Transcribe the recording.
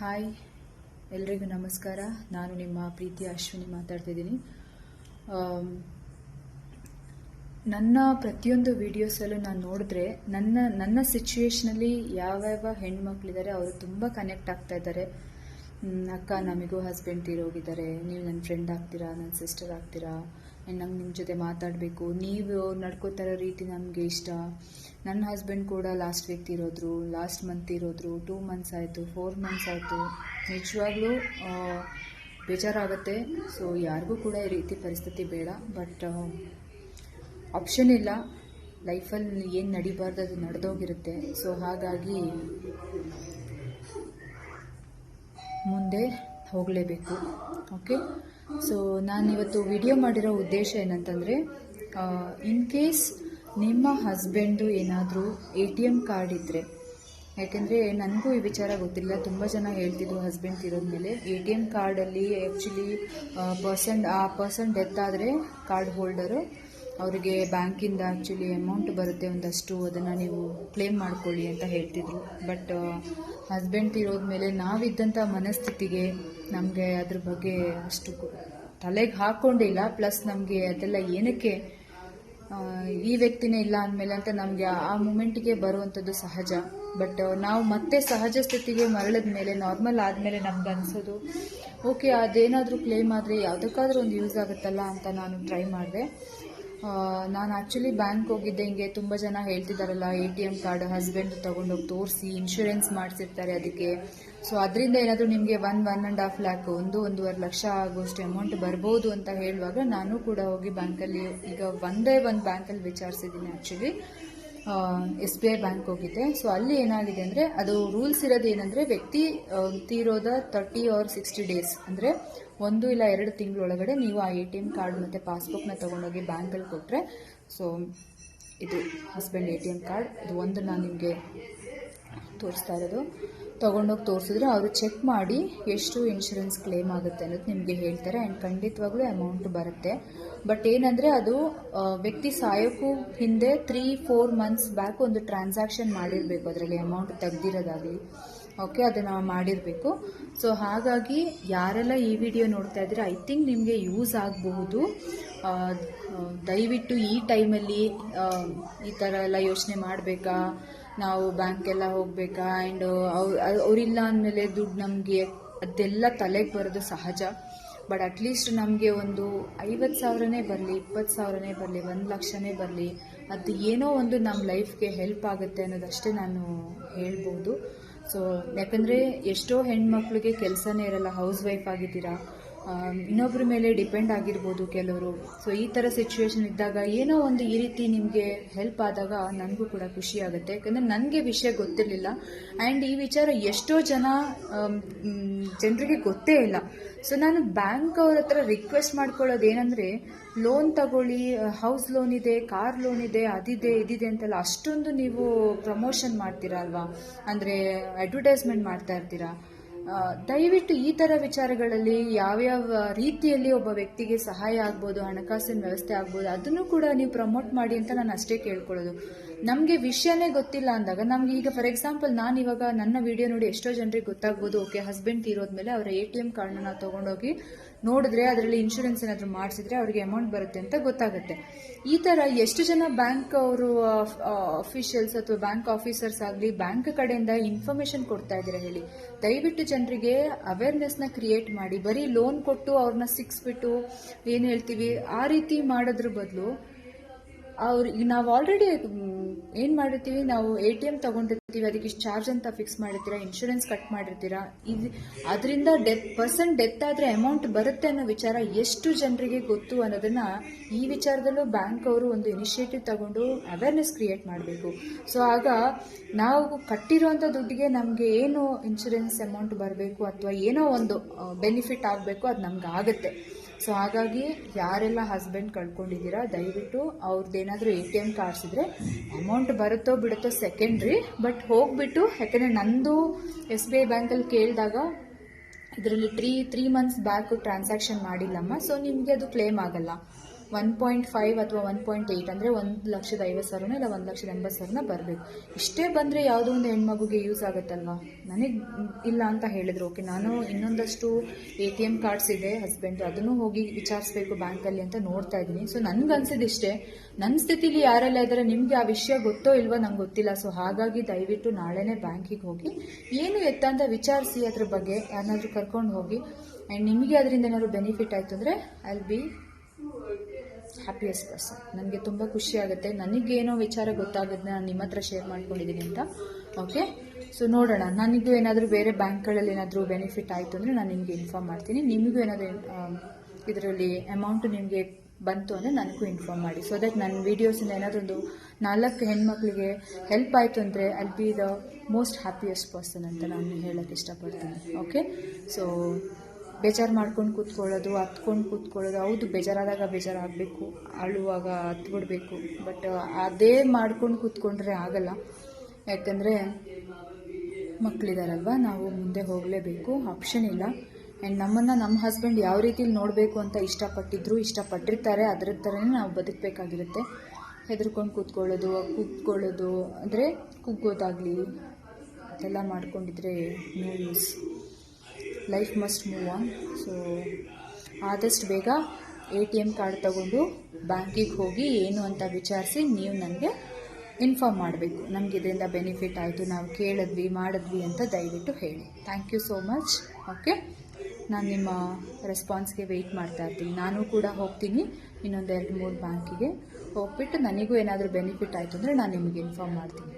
Hi, ಎಲ್ರಿಗೂ ನಮಸ್ಕಾರ. ನಾನು ನಿಮ್ಮ ಪ್ರೀತಿ ಅಶ್ವಿನಿ ಮಾತಾಡ್ತಿದ್ದೀನಿ ನನ್ನ ಪ್ರತಿಯೊಂದು ವಿಡಿಯೋಸಲ್ಲೂ ನಾನು ನೋಡಿದ್ರೆ ನನ್ನ ನನ್ನ ಸಿಚುವೇಶನಲ್ಲಿ ಯಾವ್ಯಾವ ಹೆಣ್ಮಕ್ಳಿದ್ದಾರೆ ಅವರು ತುಂಬ ಕನೆಕ್ಟ್ ಆಗ್ತಾ ಇದ್ದಾರೆ. ಅಕ್ಕ ನಮಗೂ ಹಸ್ಬೆಂಡ್ ತೀರೋಗಿದ್ದಾರೆ ನೀವು ನನ್ನ ಫ್ರೆಂಡ್ ಆಗ್ತೀರಾ ನನ್ನ ಸಿಸ್ಟರ್ ಆಗ್ತೀರಾ? ನಂಗೆ ನಿಮ್ಮ ಜೊತೆ ಮಾತಾಡಬೇಕು. ನೀವು ನಡ್ಕೋತಾ ಇರೋ ರೀತಿ ನಮಗೆ ಇಷ್ಟ. ನನ್ನ ಹಸ್ಬೆಂಡ್ ಕೂಡ ಲಾಸ್ಟ್ ವೀಕ್ ಇರೋದ್ರು ಲಾಸ್ಟ್ ಮಂತ್ ಇರೋದ್ರು ಟೂ ಮಂತ್ಸ್ ಆಯಿತು ಫೋರ್ ಮಂತ್ಸ್ ಆಯಿತು. ನಿಜವಾಗ್ಲೂ ಬೇಜಾರಾಗುತ್ತೆ. ಸೊ ಯಾರಿಗೂ ಕೂಡ ಈ ರೀತಿ ಪರಿಸ್ಥಿತಿ ಬೇಡ. ಬಟ್ ಆಪ್ಷನ್ ಇಲ್ಲ. ಲೈಫಲ್ಲಿ ಏನು ನಡಿಬಾರ್ದು, ಅದು ನಡೆದೋಗಿರುತ್ತೆ. ಸೊ ಹಾಗಾಗಿ ಮುಂದೆ ಹೋಗಲೇಬೇಕು. ಓಕೆ ಸೊ ನಾನಿವತ್ತು ವಿಡಿಯೋ ಮಾಡಿರೋ ಉದ್ದೇಶ ಏನಂತಂದರೆ ಇನ್ ಕೇಸ್ ನಿಮ್ಮ ಹಸ್ಬೆಂಡು ಏನಾದರೂ ಎ ಟಿ ಎಂ ಕಾರ್ಡ್ ಇದ್ದರೆ ಯಾಕೆಂದರೆ ನನಗೂ ಈ ವಿಚಾರ ಗೊತ್ತಿಲ್ಲ, ತುಂಬ ಜನ ಹೇಳ್ತಿದ್ರು ಹಸ್ಬೆಂಡ್ ಇರೋದ್ಮೇಲೆ ಎ ಟಿ ಎಂ ಕಾರ್ಡಲ್ಲಿ ಆ್ಯಕ್ಚುಲಿ ಪರ್ಸನ್ ಆ ಪರ್ಸನ್ ಡೆತ್ ಆದರೆ ಕಾರ್ಡ್ ಹೋಲ್ಡರು ಅವರಿಗೆ ಬ್ಯಾಂಕಿಂದ ಆ್ಯಕ್ಚುಲಿ ಅಮೌಂಟ್ ಬರುತ್ತೆ ಒಂದಷ್ಟು, ಅದನ್ನು ನೀವು ಕ್ಲೇಮ್ ಮಾಡ್ಕೊಳ್ಳಿ ಅಂತ ಹೇಳ್ತಿದ್ರು. ಬಟ್ ಹಸ್ಬೆಂಡ್ ಇರೋದ್ಮೇಲೆ ನಾವಿದ್ದಂಥ ಮನಸ್ಥಿತಿಗೆ ನಮಗೆ ಅದ್ರ ಬಗ್ಗೆ ಅಷ್ಟು ತಲೆಗೆ ಹಾಕ್ಕೊಂಡಿಲ್ಲ ಪ್ಲಸ್ ನಮಗೆ ಅದೆಲ್ಲ ಏನಕ್ಕೆ ಈ ವ್ಯಕ್ತಿನೇ ಇಲ್ಲ ಅಂದಮೇಲೆ ಅಂತ ನಮಗೆ ಆ ಮೂಮೆಂಟಿಗೆ ಬರುವಂಥದ್ದು ಸಹಜ. ಬಟ್ ನಾವು ಮತ್ತೆ ಸಹಜ ಸ್ಥಿತಿಗೆ ಮರಳಿದ ಮೇಲೆ ನಾರ್ಮಲ್ ಆದಮೇಲೆ ನಮ್ಗೆ ಅನಿಸೋದು ಓಕೆ ಅದೇನಾದರೂ ಕ್ಲೇಮ್ ಆದರೆ ಯಾವುದಕ್ಕಾದ್ರೂ ಒಂದು ಯೂಸ್ ಆಗುತ್ತಲ್ಲ ಅಂತ ನಾನು ಟ್ರೈ ಮಾಡಿದೆ. ನಾನು ಆ್ಯಕ್ಚುಲಿ ಬ್ಯಾಂಕ್ ಹೋಗಿದ್ದೆ, ಹಿಂಗೆ ತುಂಬ ಜನ ಹೇಳ್ತಿದ್ದಾರಲ್ಲ A T M card husband ತೊಗೊಂಡೋಗಿ ತೋರಿಸಿ ಇನ್ಶೂರೆನ್ಸ್ ಮಾಡಿಸಿರ್ತಾರೆ ಅದಕ್ಕೆ. ಸೊ ಅದರಿಂದ ಏನಾದರೂ ನಿಮಗೆ one one and half lakh ಒಂದು, ಒಂದೂವರೆ ಲಕ್ಷ ಆಗೋಷ್ಟು ಅಮೌಂಟ್ ಬರ್ಬೋದು ಅಂತ ಹೇಳುವಾಗ, ನಾನು ಕೂಡ ಹೋಗಿ ಬ್ಯಾಂಕಲ್ಲಿ ಈಗ ಒಂದೇ ಒಂದು ಬ್ಯಾಂಕಲ್ಲಿ ವಿಚಾರಿಸಿದ್ದೀನಿ actually S B I bank ಹೋಗಿದ್ದೆ ಸೊ ಅಲ್ಲಿ ಏನಾಗಿದೆ ಅಂದರೆ, ಅದು ರೂಲ್ಸ್ ಇರೋದು ಏನಂದರೆ, ವ್ಯಕ್ತಿ ತೀರೋದ ತರ್ಟಿ ಆರ್ ಸಿಕ್ಸ್ಟಿ ಡೇಸ್ ಅಂದರೆ, ಒಂದು ಇಲ್ಲ ಎರಡು ತಿಂಗಳೊಳಗಡೆ ನೀವು ಆ ಎ ಟಿ ಎಂ ಕಾರ್ಡ್ ಮತ್ತು ಪಾಸ್ಬುಕ್ನ ತೊಗೊಂಡೋಗಿ ಬ್ಯಾಂಕಲ್ಲಿ ಕೊಟ್ಟರೆ ಸೊ ಇದು husband A T M card ಇದು ಒಂದು ನಾನು ನಿಮಗೆ ತೋರಿಸ್ತಾ ಇರೋದು. ತೊಗೊಂಡೋಗಿ ತೋರಿಸಿದ್ರೆ ಅವರು ಚೆಕ್ ಮಾಡಿ ಎಷ್ಟು ಇನ್ಶೂರೆನ್ಸ್ ಕ್ಲೇಮ್ ಆಗುತ್ತೆ ಅನ್ನೋದು ನಿಮಗೆ ಹೇಳ್ತಾರೆ ಆ್ಯಂಡ್ ಖಂಡಿತವಾಗ್ಲೂ ಅಮೌಂಟ್ ಬರುತ್ತೆ. ಬಟ್ ಏನಂದರೆ ಅದು ವ್ಯಕ್ತಿ ಸಾಯೋಕ್ಕೂ ಹಿಂದೆ ತ್ರೀ ಫೋರ್ ಮಂತ್ಸ್ ಬ್ಯಾಕ್ ಒಂದು ಟ್ರಾನ್ಸಾಕ್ಷನ್ ಮಾಡಿರಬೇಕು, ಅದರಲ್ಲಿ ಅಮೌಂಟ್ ತೆಗ್ದಿರೋದಾಗಲಿ. ಓಕೆ ಅದನ್ನು ಮಾಡಿರಬೇಕು. ಸೊ ಹಾಗಾಗಿ ಯಾರೆಲ್ಲ ಈ ವಿಡಿಯೋ ನೋಡ್ತಾ ಇದ್ರೆ ಐ ಥಿಂಕ್ ನಿಮಗೆ ಯೂಸ್ ಆಗಬಹುದು. ದಯವಿಟ್ಟು ಈ ಟೈಮಲ್ಲಿ ಈ ಥರ ಎಲ್ಲ ಯೋಚನೆ ಮಾಡಬೇಕಾ? ನಾವು ಬ್ಯಾಂಕೆಲ್ಲ ಹೋಗಬೇಕಾ ಆ್ಯಂಡ್ ಅವ್ರು ಅವರಿಲ್ಲ ಅಂದಮೇಲೆ ದುಡ್ಡು ನಮಗೆ ಅದೆಲ್ಲ ತಲೆಗೆ ಬರೋದು ಸಹಜ. ಬಟ್ ಅಟ್ಲೀಸ್ಟ್ ನಮಗೆ ಒಂದು ಐವತ್ತು ಸಾವಿರನೇ ಬರಲಿ ಇಪ್ಪತ್ತು ಸಾವಿರನೇ ಬರಲಿ, ಒಂದು ಲಕ್ಷನೇ ಬರಲಿ, ಅದು ಏನೋ ಒಂದು ನಮ್ಮ ಲೈಫ್ಗೆ ಹೆಲ್ಪ್ ಆಗುತ್ತೆ ಅನ್ನೋದಷ್ಟೇ ನಾನು ಹೇಳ್ಬೋದು. ಸೊ ಯಾಕಂದರೆ ಎಷ್ಟೋ ಹೆಣ್ಮಕ್ಳಿಗೆ ಕೆಲಸನೇ ಇರಲ್ಲ ಹೌಸ್ ವೈಫ್ ಆಗಿದ್ದೀರಾ ಇನ್ನೊಬ್ಬರ ಮೇಲೆ ಡಿಪೆಂಡ್ ಆಗಿರ್ಬೋದು ಕೆಲವರು. ಸೊ ಈ ಥರ ಸಿಚುವೇಶನ್ ಇದ್ದಾಗ ಏನೋ ಒಂದು ಈ ರೀತಿ ನಿಮಗೆ ಹೆಲ್ಪ್ ಆದಾಗ ನನಗೂ ಕೂಡ ಖುಷಿ ಆಗುತ್ತೆ. ಯಾಕಂದರೆ ನನಗೆ ವಿಷಯ ಗೊತ್ತಿರಲಿಲ್ಲ. ಆ್ಯಂಡ್ ಈ ವಿಚಾರ ಎಷ್ಟೋ ಜನ ಜನರಿಗೆ ಗೊತ್ತೇ ಇಲ್ಲ. ಸೊ ನಾನು ಬ್ಯಾಂಕ್ ಅವ್ರ ಹತ್ರ ರಿಕ್ವೆಸ್ಟ್ ಮಾಡ್ಕೊಳ್ಳೋದು ಏನಂದರೆ ಲೋನ್ ತಗೊಳ್ಳಿ ಹೌಸ್ ಲೋನ್ ಇದೆ ಕಾರ್ ಲೋನ್ ಇದೆ, ಅದಿದೆ, ಇದಿದೆ ಅಂತೆಲ್ಲ ಅಷ್ಟೊಂದು ನೀವು ಪ್ರಮೋಷನ್ ಮಾಡ್ತೀರಾ ಅಲ್ವಾ? ಅಂದರೆ ಅಡ್ವರ್ಟೈಸ್ಮೆಂಟ್ ಮಾಡ್ತಾ ಇರ್ತೀರಾ? ದಯವಿಟ್ಟು ಈ ಥರ ವಿಚಾರಗಳಲ್ಲಿ ಯಾವ್ಯಾವ ರೀತಿಯಲ್ಲಿ ಒಬ್ಬ ವ್ಯಕ್ತಿಗೆ ಸಹಾಯ ಆಗ್ಬೋದು, ಹಣಕಾಸಿನ ವ್ಯವಸ್ಥೆ ಆಗ್ಬೋದು, ಅದನ್ನು ಕೂಡ ನೀವು ಪ್ರಮೋಟ್ ಮಾಡಿ ಅಂತ ನಾನು ಅಷ್ಟೇ ಕೇಳ್ಕೊಳ್ಳೋದು. ನಮಗೆ ವಿಷಯನೇ ಗೊತ್ತಿಲ್ಲ ಅಂದಾಗ ನಮ್ಗೆ ಈಗ ಫಾರ್ ಎಕ್ಸಾಂಪಲ್ ನಾನು ಇವಾಗ ನನ್ನ ವಿಡಿಯೋ ನೋಡಿ ಎಷ್ಟೋ ಜನರಿಗೆ ಗೊತ್ತಾಗ್ಬೋದು ಓಕೆ ಹಸ್ಬೆಂಡ್ ತೀರೋದ್ಮೇಲೆ ಅವರ ಎ ಟಿ ಎಂ ಕಾರ್ಡ್ನ ನಾವು ತೊಗೊಂಡೋಗಿ ನೋಡಿದ್ರೆ ಅದರಲ್ಲಿ ಇನ್ಶೂರೆನ್ಸ್ ಏನಾದರೂ ಮಾಡಿಸಿದ್ರೆ ಅವರಿಗೆ ಅಮೌಂಟ್ ಬರುತ್ತೆ ಅಂತ ಗೊತ್ತಾಗುತ್ತೆ. ಈ ಥರ ಎಷ್ಟು ಜನ ಬ್ಯಾಂಕ್ ಅವರು ಅಫಿಷಿಯಲ್ಸ್ ಅಥವಾ ಬ್ಯಾಂಕ್ ಆಫೀಸರ್ಸ್ ಆಗಲಿ ಬ್ಯಾಂಕ್ ಕಡೆಯಿಂದ ಇನ್ಫಾರ್ಮೇಶನ್ ಕೊಡ್ತಾ ಇದ್ದೀರಾ ಹೇಳಿ? ದಯವಿಟ್ಟು ಜನರಿಗೆ ಅವೇರ್ನೆಸ್ನ ಕ್ರಿಯೇಟ್ ಮಾಡಿ, ಬರೀ ಲೋನ್ ಕೊಟ್ಟು ಅವ್ರನ್ನ ಸಿಕ್ಸ್ಬಿಟ್ಟು ಏನು ಹೇಳ್ತೀವಿ, ಆ ರೀತಿ ಮಾಡೋದ್ರ ಬದಲು ಅವ್ರು ನಾವು ಆಲ್ರೆಡಿ ಏನು ಮಾಡಿರ್ತೀವಿ, ನಾವು ಎ ಟಿ ಎಂ ತಗೊಂಡಿರ್ತೀವಿ, ಅದಕ್ಕೆ ಇಷ್ಟು ಚಾರ್ಜ್ ಅಂತ ಫಿಕ್ಸ್ ಮಾಡಿರ್ತೀರಾ ಇನ್ಶೂರೆನ್ಸ್ ಕಟ್ ಮಾಡಿರ್ತೀರಾ, ಇದು, ಅದರಿಂದ ಡೆತ್ ಪರ್ಸನ್ ಡೆತ್ ಆದರೆ ಅಮೌಂಟ್ ಬರುತ್ತೆ ಅನ್ನೋ ವಿಚಾರ ಎಷ್ಟು ಜನರಿಗೆ ಗೊತ್ತು ಅನ್ನೋದನ್ನ ಈ ವಿಚಾರದಲ್ಲೂ ಬ್ಯಾಂಕ್ ಅವರು ಒಂದು ಇನಿಷಿಯೇಟಿವ್ ತಗೊಂಡು ಅವೇರ್ನೆಸ್ ಕ್ರಿಯೇಟ್ ಮಾಡಬೇಕು. ಸೊ ಆಗ ನಾವು ಕಟ್ಟಿರುವಂಥ ದುಡ್ಡಿಗೆ ನಮಗೆ ಏನು ಇನ್ಶೂರೆನ್ಸ್ ಅಮೌಂಟ್ ಬರಬೇಕು ಅಥವಾ ಏನೋ ಒಂದು ಬೆನಿಫಿಟ್ ಆಗಬೇಕು, ಅದು ನಮ್ಗೆ ಆಗುತ್ತೆ. ಸೊ ಹಾಗಾಗಿ ಯಾರೆಲ್ಲ ಹಸ್ಬೆಂಡ್ ಕಳ್ಕೊಂಡಿದ್ದೀರಾ, ದಯವಿಟ್ಟು ಅವ್ರದ್ದೇನಾದರೂ ಎ ಟಿ ಎಂ ಕಾರ್ಡ್ಸ್ ಇದ್ರೆ ಅಮೌಂಟ್ ಬರುತ್ತೋ ಬಿಡುತ್ತೋ ಸೆಕೆಂಡ್ರಿ ಬಟ್ ಹೋಗ್ಬಿಟ್ಟು, ಯಾಕೆಂದರೆ ನಂದು ಎಸ್ ಬಿ ಐ ಬ್ಯಾಂಕಲ್ಲಿ ಕೇಳಿದಾಗ ಇದರಲ್ಲಿ three three months back transaction ಮಾಡಿಲ್ಲಮ್ಮ so ನಿಮಗೆ ಅದು ಕ್ಲೇಮ್ ಆಗಲ್ಲ. ಒನ್ ಪಾಯಿಂಟ್ ಫೈವ್ ಅಥವಾ ಒನ್ ಪಾಯಿಂಟ್ ಏಯ್ಟ್ ಅಂದರೆ ಒಂದು ಲಕ್ಷದ ಐವತ್ತು ಸಾವಿರನ ಇಲ್ಲ ಒಂದು ಲಕ್ಷದ ಎಂಬತ್ತು ಸಾವಿರನ ಬರಬೇಕು. ಇಷ್ಟೇ ಬಂದರೆ ಯಾವುದೋ ಒಂದು ಹೆಣ್ಮಗುಗೆ ಯೂಸ್ ಆಗುತ್ತಲ್ವಾ? ನನಗೆ ಇಲ್ಲ ಅಂತ ಹೇಳಿದರು. ಓಕೆ ನಾನು ಇನ್ನೊಂದಷ್ಟು ಎ ಟಿ ಎಂ ಕಾರ್ಡ್ಸ್ ಇದೆ ಹಸ್ಬೆಂಡ್ ಅದನ್ನು ಹೋಗಿ ವಿಚಾರಿಸ್ಬೇಕು ಬ್ಯಾಂಕಲ್ಲಿ ಅಂತ ನೋಡ್ತಾ ಇದ್ದೀನಿ. ಸೊ ನನ್ಗೆ ಇಷ್ಟೇ. ನನ್ನ ಸ್ಥಿತಿಲಿ ಯಾರೆಲ್ಲ ಇದ್ದಾರೆ ನಿಮಗೆ ಆ ವಿಷಯ ಗೊತ್ತೋ ಇಲ್ವೋ ನಂಗೆ ಗೊತ್ತಿಲ್ಲ. ಸೊ ಹಾಗಾಗಿ ದಯವಿಟ್ಟು ನಾಳೆನೇ ಬ್ಯಾಂಕಿಗೆ ಹೋಗಿ, ಏನು ಎತ್ತ ಅಂತ ವಿಚಾರಿಸಿ ಅದ್ರ ಬಗ್ಗೆ ಯಾರನ್ನಾದ್ರೂ ಕರ್ಕೊಂಡು ಹೋಗಿ ಆ್ಯಂಡ್ ನಿಮಗೆ ಅದರಿಂದ ಏನಾದ್ರು ಬೆನಿಫಿಟ್ ಆಯಿತು ಅಂದರೆ ಐ ಬಿ ಹ್ಯಾಪಿಯೆಸ್ಟ್ ಪರ್ಸನ್ ನನಗೆ ತುಂಬ ಖುಷಿ ಆಗುತ್ತೆ. ನನಗೇನೋ ವಿಚಾರ ಗೊತ್ತಾಗೋದನ್ನ ನಾನು ನಿಮ್ಮ ಹತ್ರ ಶೇರ್ ಮಾಡ್ಕೊಂಡಿದ್ದೀನಿ ಅಂತ. ಓಕೆ ಸೊ ನೋಡೋಣ. ನನಗೂ ಏನಾದರೂ ಬೇರೆ ಬ್ಯಾಂಕ್ಗಳಲ್ಲಿ ಏನಾದರೂ ಬೆನಿಫಿಟ್ ಆಯಿತು ಅಂದರೆ ನಾನು ನಿಮಗೆ ಇನ್ಫಾರ್ಮ್ ಮಾಡ್ತೀನಿ. ನಿಮಗೂ ಏನಾದರೂ ಇದರಲ್ಲಿ ಅಮೌಂಟು ನಿಮಗೆ ಬಂತು ಅಂದರೆ ನನಗೂ ಇನ್ಫಾರ್ಮ್ ಮಾಡಿ. ಸೊ ದಟ್ ನನ್ನ ವೀಡಿಯೋಸಿಂದ ಏನಾದರೂ ಒಂದು ನಾಲ್ಕು ಹೆಣ್ಮಕ್ಳಿಗೆ ಹೆಲ್ಪ್ ಆಯಿತು ಅಂದರೆ ಅಲ್ಲಿ be the most happiest person ಅಂತ ನಾನು ಹೇಳೋಕ್ಕೆ ಇಷ್ಟಪಡ್ತೀನಿ. ಓಕೆ ಸೊ ಬೇಜಾರು ಮಾಡ್ಕೊಂಡು ಕೂತ್ಕೊಳ್ಳೋದು, ಹತ್ಕೊಂಡು ಕೂತ್ಕೊಳ್ಳೋದು, ಹೌದು, ಬೇಜಾರಾದಾಗ ಬೇಜಾರಾಗಬೇಕು, ಅಳುವಾಗ ಹತ್ಬಿಡ್ಬೇಕು ಬಟ್ ಅದೇ ಮಾಡ್ಕೊಂಡು ಕೂತ್ಕೊಂಡ್ರೆ ಆಗಲ್ಲ. ಯಾಕಂದರೆ ಮಕ್ಕಳಿದಾರಲ್ವ ನಾವು ಮುಂದೆ ಹೋಗಲೇಬೇಕು ಆಪ್ಷನ್ ಇಲ್ಲ. ಆ್ಯಂಡ್ ನಮ್ಮನ್ನು ನಮ್ಮ ಹಸ್ಬೆಂಡ್ ಯಾವ ರೀತಿಲಿ ನೋಡಬೇಕು ಅಂತ ಇಷ್ಟಪಟ್ಟಿದ್ರು, ಇಷ್ಟಪಟ್ಟಿರ್ತಾರೆ, ಅದರ ಥರನೇ ನಾವು ಬದುಕಬೇಕಾಗಿರುತ್ತೆ. ಹೆದರ್ಕೊಂಡು ಕೂತ್ಕೊಳ್ಳೋದು ಕೂತ್ಕೊಳ್ಳೋದು, ಅಂದರೆ ಕುಗ್ಗೋದಾಗಲಿ, ಅದೆಲ್ಲ ಮಾಡ್ಕೊಂಡಿದ್ರೆ no life must move on so ಆದಷ್ಟು ಬೇಗ ಎ ಟಿ ಎಂ ಕಾರ್ಡ್ ತಗೊಂಡು ಬ್ಯಾಂಕಿಗೆ ಹೋಗಿ ಏನು ಅಂತ ವಿಚಾರಿಸಿ ನೀವು ನನಗೆ ಇನ್ಫಾರ್ಮ್ ಮಾಡಬೇಕು. ನಮ್ಗೆ ಇದರಿಂದ ಬೆನಿಫಿಟ್ ಆಯಿತು, ನಾವು ಕೇಳಿದ್ವಿ, ಮಾಡಿದ್ವಿ ಅಂತ ದಯವಿಟ್ಟು ಹೇಳಿ. Thank you so much okay ನಾನು ನಿಮ್ಮ ರೆಸ್ಪಾನ್ಸ್ಗೆ ವೆಯ್ಟ್ ಮಾಡ್ತಾ ಇರ್ತೀನಿ. ನಾನು ಕೂಡ ಹೋಗ್ತೀನಿ ಇನ್ನೊಂದು ಎರಡು ಮೂರು ಬ್ಯಾಂಕಿಗೆ ಹೋಗ್ಬಿಟ್ಟು ನನಗೂ ಏನಾದರೂ ಬೆನಿಫಿಟ್ ಆಯಿತು ಅಂದರೆ ನಾನು ನಿಮಗೆ ಇನ್ಫಾರ್ಮ್ ಮಾಡ್ತೀನಿ.